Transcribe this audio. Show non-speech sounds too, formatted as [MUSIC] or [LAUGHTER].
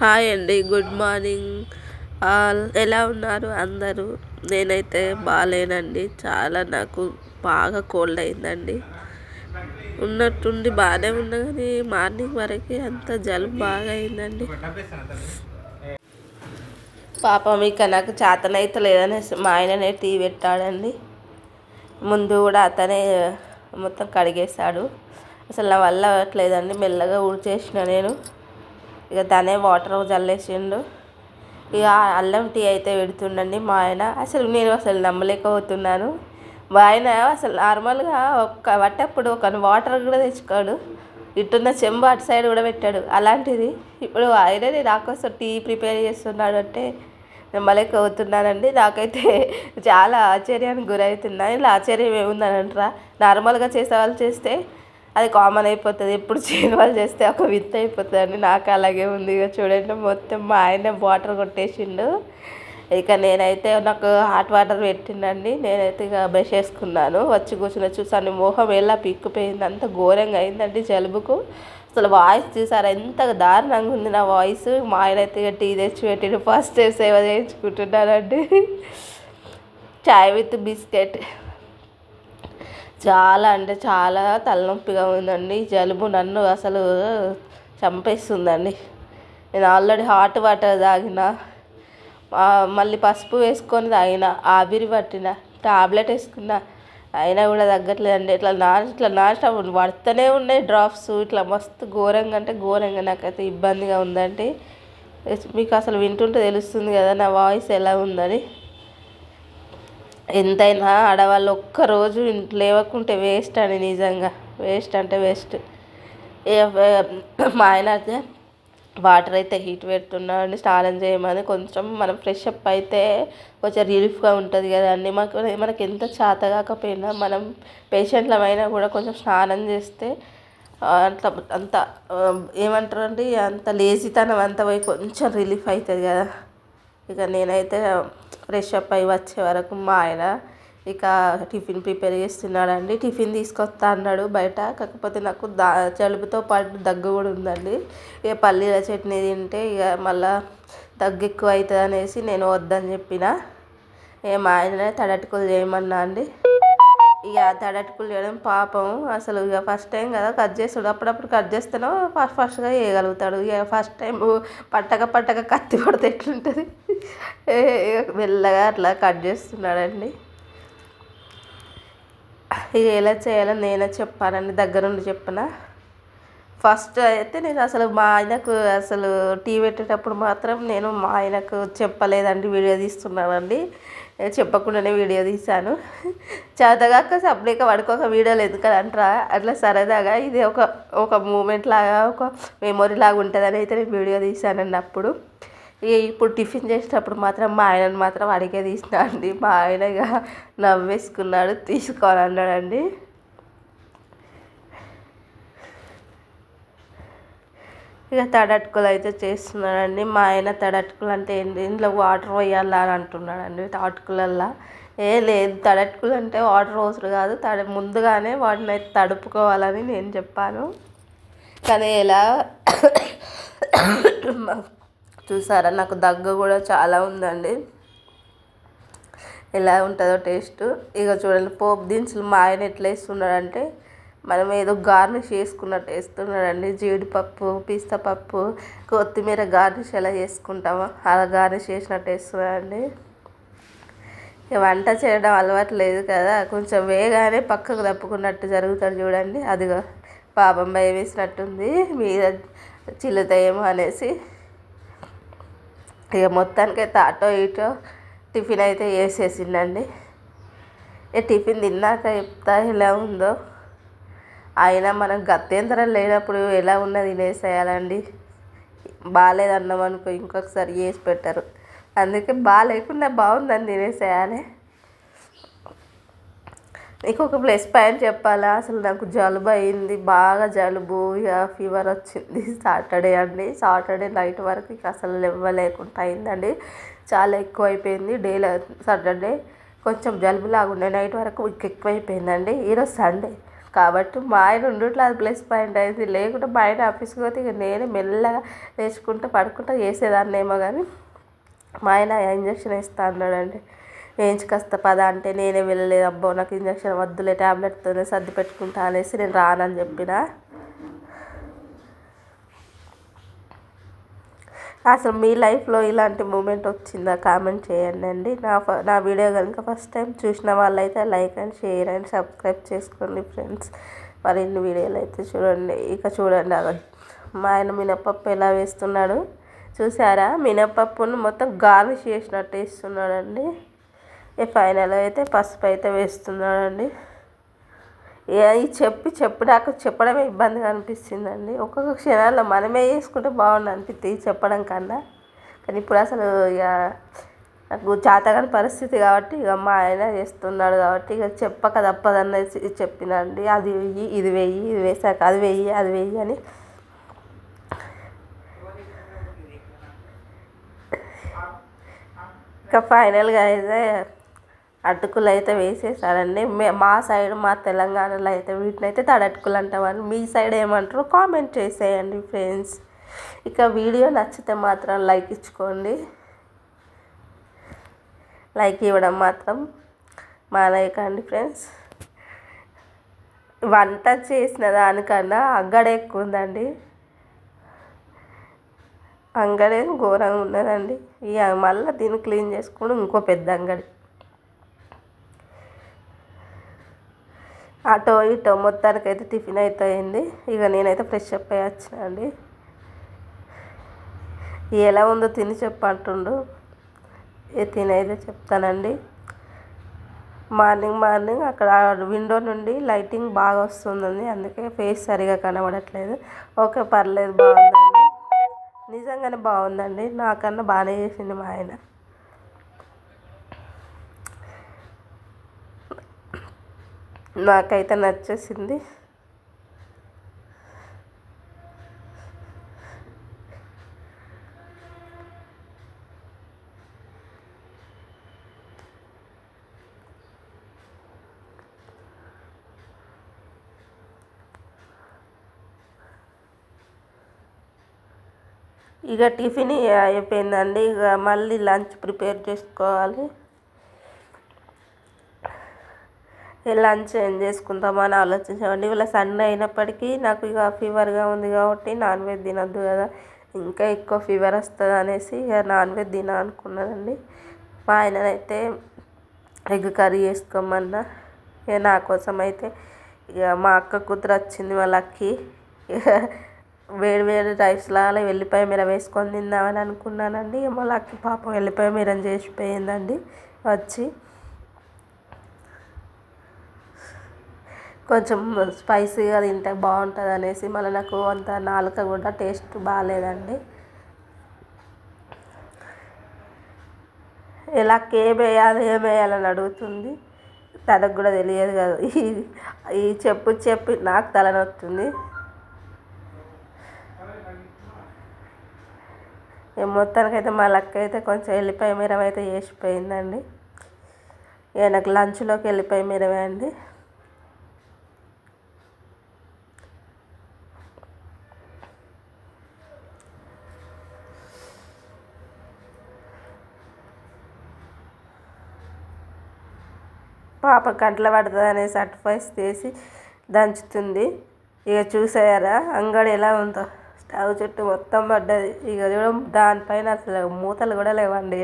Hi అండి good morning. All ఎలా ఉన్నారు అందరూ? నేనైతే బాగాలేనండి చాలా నాకు బాగా కోల్డ్ అయిందండి. ఉన్నట్టుండి బాగానే ఉన్నా కానీ మార్నింగ్ వరకు అంత జలుబు బాగా అయిందండి. పాపం ఇక నాకు చేతనైతే లేదనేసి మా ఆయననే టీ పెట్టాడండి. ముందు కూడా అతనే మొత్తం కడిగేశాడు. అసలు నా వల్ల అవ్వట్లేదండి. మెల్లగా ఊడ్చేసిన నేను. ఇక తనే వాటర్ చల్లేసిండు ఇక అల్లం టీ అయితే పెడుతుండండి మా ఆయన. అసలు నేను అసలు నమ్మలేకపోతున్నాను. మా ఆయన అసలు నార్మల్గా ఒక్క పట్టప్పుడు ఒక వాటర్ కూడా తెచ్చుకోడు. ఇటున్న చెంబు అటు సైడ్ కూడా పెట్టాడు. అలాంటిది ఇప్పుడు ఆయననే నాకోసం టీ ప్రిపేర్ చేస్తున్నాడు అంటే నమ్మలేకపోతున్నానండి. నాకైతే చాలా ఆశ్చర్యానికి గురవుతున్నా ఇలా ఆశ్చర్యం ఏముందని అంటారా నార్మల్గా చేసే వాళ్ళు చేస్తే అది కామన్ అయిపోతుంది. ఎప్పుడు చేయని వాళ్ళు చేస్తే ఒక విత్ అయిపోతుంది అండి నాకు అలాగే ఉంది. ఇక చూడండి మొత్తం మా ఆయన వాటర్ కొట్టేసిండు. ఇక నేనైతే నాకు హాట్ వాటర్ పెట్టిండండి. నేనైతే ఇక బ్రష్ చేసుకున్నాను వచ్చి కూర్చుని చూసాను. మొహం ఎలా పిక్కుపోయింది. అంత ఘోరంగా అయిందండి జలుబుకు. అసలు వాయిస్ చూసారా? ఎంత దారుణంగా ఉంది నా వాయిస్ మా ఆయన అయితే ఇక టీ తెచ్చి పెట్టిండు. ఫస్ట్ సేవ చేయించుకుంటున్నానండి చాయ్ [LAUGHS] విత్ బిస్కెట్ చాలా అంటే చాలా తలనొప్పిగా ఉందండి. జలుబు నన్ను అసలు చంపేస్తుందండి. నేను ఆల్రెడీ హాట్ వాటర్ తాగిన మళ్ళీ పసుపు వేసుకొని తాగిన ఆవిరి పట్టిన టాబ్లెట్ వేసుకున్న అయినా కూడా తగ్గట్లేదండి. ఇట్లా నా ఇట్లా నాన్ పడుతూనే ఉన్నాయి డ్రాప్స్. ఇట్లా మస్తు ఘోరంగా అంటే ఘోరంగా నాకైతే ఇబ్బందిగా ఉందండి. మీకు అసలు వింటుంటే తెలుస్తుంది కదా నా వాయిస్ ఎలా ఉందని. ఎంతైనా ఆడవాళ్ళు ఒక్కరోజు లేవకుంటే వేస్ట్ అని నిజంగా. వేస్ట్ అంటే వేస్ట్. మా ఆయన అయితే వాటర్ అయితే హీట్ పెడుతున్నాడు స్నానం చేయమని కొంచెం మనం ఫ్రెష్ అప్ అయితే కొంచెం రిలీఫ్గా ఉంటుంది కదండి మాకు మనకి ఎంత చేత కాకపోయినా మనం పేషెంట్లమైనా కూడా కొంచెం స్నానం చేస్తే అట్లా అంత ఏమంటారండి అంత లేజీతనం అంత పోయి కొంచెం రిలీఫ్ అవుతుంది కదా. ఇక నేనైతే ఫ్రెష్ అప్ అయి వచ్చే వరకు మా ఆయన ఇక టిఫిన్ ప్రిపేర్ చేస్తున్నాడండి. టిఫిన్ తీసుకొస్తా అన్నాడు బయట. కాకపోతే నాకు దా జలుబుతో పాటు దగ్గు కూడా ఉందండి. ఇక పల్లీల చట్నీ తింటే ఇక మళ్ళా దగ్గు ఎక్కువ అవుతుంది అనేసి నేను వద్దని చెప్పిన. ఇక మా ఆయననే తడటుకులు చేయమన్నా అండి. ఇక తడటుకులు చేయడం పాపం. అసలు ఇక ఫస్ట్ టైం కదా కట్ చేస్తాడు. అప్పుడప్పుడు కట్ చేస్తేనో ఫస్ట్ ఫస్ట్గా చేయగలుగుతాడు. ఇక ఫస్ట్ టైం పట్టక పట్టక కత్తి పడితే ఎట్లుంటుంది? మెల్లగా అట్లా కట్ చేస్తున్నాడండి. ఇది ఎలా చేయాలో నేనే చెప్పానండి దగ్గరుండి చెప్పిన. ఫస్ట్ అయితే నేను అసలు మా ఆయనకు అసలు టీ పెట్టేటప్పుడు మాత్రం నేను మా ఆయనకు చెప్పలేదండి వీడియో తీస్తున్నానండి. చెప్పకుండానే వీడియో తీశాను. చేతగాక సబ్లేక పడుకోక వీడియోలు ఎందుకని అంటారా అట్లా సరదాగా ఇది ఒక ఒక మూమెంట్ లాగా ఒక మెమొరీ లాగా ఉంటుందని అయితే నేను వీడియో తీశానండి అప్పుడు. ఇప్పుడు టిఫిన్ చేసేటప్పుడు మాత్రం మా ఆయనను మాత్రం అడిగే తీసిన అండి. మా ఆయన ఇక నవ్వేసుకున్నాడు తీసుకోవాలన్నాడండి. అన్నాడండి ఇక తడట్టుకులు అయితే చేస్తున్నాడండి. మా ఆయన తడట్టుకులు అంటే ఏంటి ఇంట్లో వాటర్ పోయాలా అని అంటున్నాడండి తాటుకులల్లా ఏ లేదు తడట్టుకులు అంటే వాటర్ అవసరం కాదు. తడ ముందుగానే వాటిని అయితే తడుపుకోవాలని నేను చెప్పాను. కానీ ఎలా చూసారా? నాకు దగ్గు కూడా చాలా ఉందండి. ఎలా ఉంటుందో టేస్ట్. ఇక చూడండి పోపు దినుసులు మా ఆయన ఎట్లా వేస్తున్నాడంటే మనం ఏదో గార్నిష్ చేసుకున్నట్టు వేస్తున్నాడండి. జీడిపప్పు పిస్తా పప్పు కొత్తిమీర గార్నిష్ ఎలా చేసుకుంటామో అలా గార్నిష్ చేసినట్టు వేస్తున్నాడండి. ఇక వంట చేయడం అలవాటు లేదు కదా కొంచెం వేగానే పక్కకు తప్పుకున్నట్టు జరుగుతుంది చూడండి. అదిగో పాపం భయం వేసినట్టుంది. మీద చిల్లుతాయేమో అనేసి. ఇక మొత్తానికైతే అటో ఇటో టిఫిన్ అయితే వేసేసిండండి ఇక టిఫిన్ తిన్నాక చెప్తా ఎలా ఉందో. అయినా మనం గత్యంతరం లేనప్పుడు ఎలా ఉన్నది తినేసేయాలండి. బాగాలేదన్నాం అనుకో ఇంకొకసారి చేసి పెట్టరు. అందుకే బాగాలేకుండా బాగుందని తినేసేయాలి. నీకు ఒక ప్లస్ పాయింట్ చెప్పాలా? అసలు నాకు జలుబు అయింది బాగా జలుబు ఇక ఫీవర్ వచ్చింది సాటర్డే అండి. సాటర్డే నైట్ వరకు ఇక అసలు ఇవ్వలేకుండా అయిందండి. చాలా ఎక్కువ అయిపోయింది డేలో సాటర్డే. కొంచెం జలుబు లాగా ఉండే నైట్ వరకు ఇంక ఎక్కువ ఈరోజు సండే. కాబట్టి మా ఆయన ఉండుట్లో అది ప్లస్ పాయింట్ అయింది. లేకుంటే మా ఆయన ఆఫీస్కి పోతే ఇక నేనే మెల్లగా వేసుకుంటూ పడుకుంటూ చేసేదాన్నేమో కానీ మా ఆయన ఇంజక్షన్ వేస్తా అన్నాడండి. వేయించుకొస్తా పద అంటే నేనే వెళ్ళలేదు. అబ్బో నాకు ఇంజక్షన్ వద్దులే ట్యాబ్లెట్తోనే సర్ది పెట్టుకుంటా అనేసి నేను రానని చెప్పిన. అసలు మీ లైఫ్లో ఇలాంటి మూమెంట్ వచ్చిందా? కామెంట్ చేయండి అండి. నా నా వీడియో కనుక ఫస్ట్ టైం చూసిన వాళ్ళైతే like and share and subscribe చేసుకోండి ఫ్రెండ్స్. మరిన్ని వీడియోలు అయితే చూడండి. ఇక చూడండి మా ఆయన మినపప్పు ఎలా వేస్తున్నాడు. చూసారా? మినపప్పును మొత్తం గార్నిష్ చేసినట్టు వేస్తున్నాడండి. ఫైనల్ అయితే పసుపు అయితే వేస్తున్నాడండి. ఈ చెప్పి చెప్పడాక చెప్పడమే ఇబ్బందిగా అనిపిస్తుందండి. ఒక్కొక్క క్షణాల్లో మనమే చేసుకుంటే బాగుండు అనిపిస్తుంది చెప్పడం కన్నా. కానీ ఇప్పుడు అసలు ఇక నాకు చేతగాని పరిస్థితి కాబట్టి ఇక మా ఆయన చేస్తున్నాడు కాబట్టి ఇక చెప్పక తప్పదన్నది చెప్పినండి అది వెయ్యి ఇది వెయ్యి ఇది వేసాక అది వెయ్యి అది వెయ్యి అని. ఇంకా ఫైనల్గా అయితే అటుకులు అయితే వేసేసారండి. మా సైడ్ మా తెలంగాణలో అయితే వీటిని అయితే తడటుకులు అంటామని మీ సైడ్ ఏమంటారు కామెంట్ చేసేయండి ఫ్రెండ్స్. ఇక వీడియో నచ్చితే మాత్రం లైక్ ఇచ్చుకోండి. లైక్ ఇవ్వడం మాత్రం మానేయకండి ఫ్రెండ్స్. వంట చేసిన దానికన్నా అంగడి ఎక్కువ ఉందండి. అంగడే ఘోరంగా ఉన్నదండి ఇక మళ్ళీ దీన్ని క్లీన్ చేసుకుని ఇంకో పెద్ద అంగడి. అటో ఇటో మొత్తానికైతే టిఫిన్ అయితే అయింది ఇక నేనైతే ఫ్రెష్ అప్ అయ్యి వచ్చిన అండి. ఎలా ఉందో తిని చెప్పంటుండు. ఏ తినైతే చెప్తానండి. మార్నింగ్ మార్నింగ్ అక్కడ విండో నుండి లైటింగ్ బాగా వస్తుందండి. అందుకే ఫేస్ సరిగా కనబడట్లేదు. ఓకే పర్లేదు బాగుందండి. నిజంగానే బాగుందండి. నాకన్నా బాగానే చేసింది మా ఆయన. నాకైతే నచ్చేసింది. ఇక టిఫిన్ అయిపోయిందండి. ఇక మళ్ళీ లంచ్ ప్రిపేర్ చేసుకోవాలి. లంచ్ ఏం చేసుకుందామని ఆలోచించామండి ఇవాళ సండే అయినప్పటికీ నాకు ఇక ఫీవర్గా ఉంది కాబట్టి నాన్ వెజ్ తినద్దు కదా. ఇంకా ఎక్కువ ఫీవర్ వస్తుంది అనేసి ఇక నాన్ వెజ్ తిన అనుకున్నానండి. మా ఆయననైతే ఎగ్ కర్రీ చేసుకోమన్నా. ఇక నా కోసం అయితే ఇక మా అక్క కూతురు వచ్చింది వాళ్ళకి ఇక వేడి వేడి రైస్లో అలా వెల్లిపాయ మీర వేసుకొని తిందామని అనుకున్నానండి. మా లక్కి పాపం వెల్లిపాయ మీరని చేసిపోయిందండి. వచ్చి కొంచెం స్పైసీగా తింటే బాగుంటుంది అనేసి మళ్ళీ నాకు అంత నాలుక కూడా టేస్ట్ బాగాలేదండి. ఎలా ఏం వేయాలి ఏం వేయాలని అడుగుతుంది. తనకు కూడా తెలియదు కదా. ఈ ఈ చెప్పు చెప్పి నాకు తలనొస్తుంది మొత్తానికైతే మా లక్క అయితే కొంచెం వెళ్ళిపోయి మిరం అయితే చేసిపోయిందండి ఇక నాకు లంచ్లోకి వెళ్ళిపోయి మిరవే అండి. పాప కంట్ల పడుతుంది అనే సర్టిఫైస్ చేసి దంచుతుంది. ఇక చూసారా అంగడి ఎలా ఉందో. స్టవ్ చుట్టూ మొత్తం పడ్డది. ఇక చూడ దానిపైన అసలు మూతలు కూడా లేవండి.